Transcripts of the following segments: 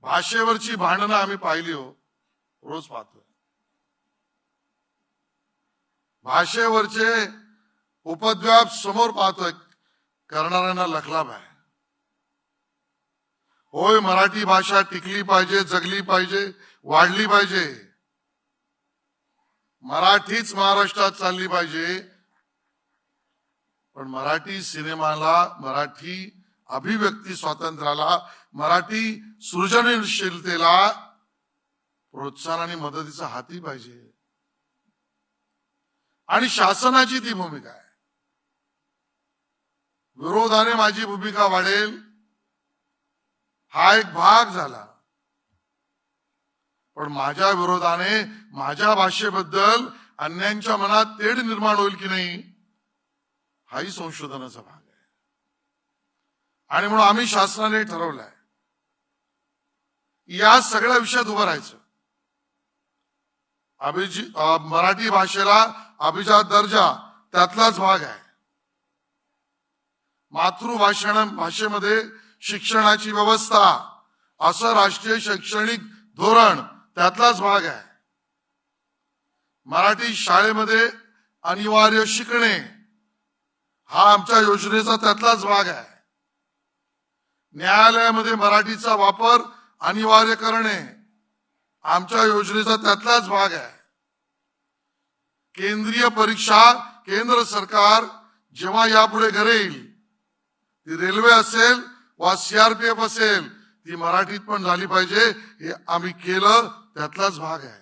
भाषेवरची भांडणं आम्ही पाहिली हो रोज पाहतोय. भाषेवरचे उपद्व्याप समोर पाहतोय करणाऱ्यांना लखलाभ आहे. होय मराठी भाषा टिकली पाहिजे जगली पाहिजे वाढली पाहिजे. मराठीच महाराष्ट्रात चालली पाहिजे. पण मराठी सिनेमाला मराठी अभिव्यक्ती स्वातंत्र्याला मराठी सृजनशीलतेला प्रोत्साहन आणि मदतीचा हाती पाहिजे. आणि शासनाची ती भूमिका आहे. विरोधाने माझी भूमिका वाढेल हा एक भाग झाला. पण माझ्या विरोधाने माझ्या भाषेबद्दल अन्यांच्या मनात तेढ निर्माण होईल की नाही हाही संशोधनाचा भाग आणि म्हणून आम्ही शासनाने ठरवलंय. या सगळ्या विषयात उभं राहायचं. अभिजी मराठी भाषेला अभिजात दर्जा त्यातलाच भाग आहे. मातृभाषण भाषेमध्ये शिक्षणाची व्यवस्था असं राष्ट्रीय शैक्षणिक धोरण त्यातलाच भाग आहे. मराठी शाळेमध्ये अनिवार्य शिकणे हा आमच्या योजनेचा त्यातलाच भाग आहे. न्यायालयामध्ये मराठीचा वापर अनिवार्य करणे आमच्या योजनेचा त्यातलाच भाग आहे. केंद्रीय परीक्षा केंद्र सरकार जेव्हा यापुढे येईल ती रेल्वे असेल वा सीआरपीएफ असेल ती मराठीत पण झाली पाहिजे हे आम्ही केलं त्यातलाच भाग आहे.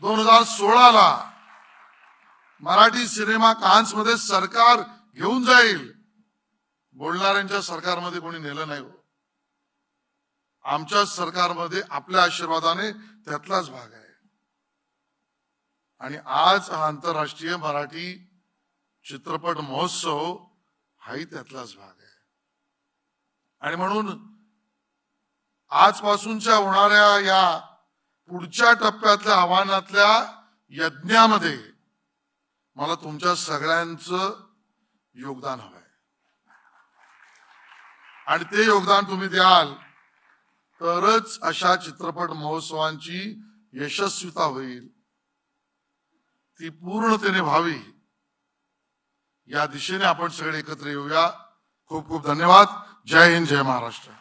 दोन हजार सोळाला मराठी सिनेमा कान्समध्ये सरकार घेऊन जाईल बोलणाऱ्यांच्या सरकारमध्ये कोणी नेलं नाही हो. आमच्या सरकारमध्ये आपल्या आशीर्वादाने त्यातलाच भाग आहे. आणि आज हा आंतरराष्ट्रीय मराठी चित्रपट महोत्सव हाही त्यातलाच भाग आहे. आणि म्हणून आजपासूनच्या होणाऱ्या या पुढच्या टप्प्यातल्या आव्हानातल्या यज्ञामध्ये मला तुमच्या सगळ्यांचं योगदान हवंय. आणि ते योगदान तुम्ही द्याल तरच अशा चित्रपट महोत्सवांची यशस्वीता होईल. ती पूर्णतेने व्हावी. या दिशेने आपण सगळे एकत्र येऊया. खूप खूप धन्यवाद. जय हिंद जय महाराष्ट्र.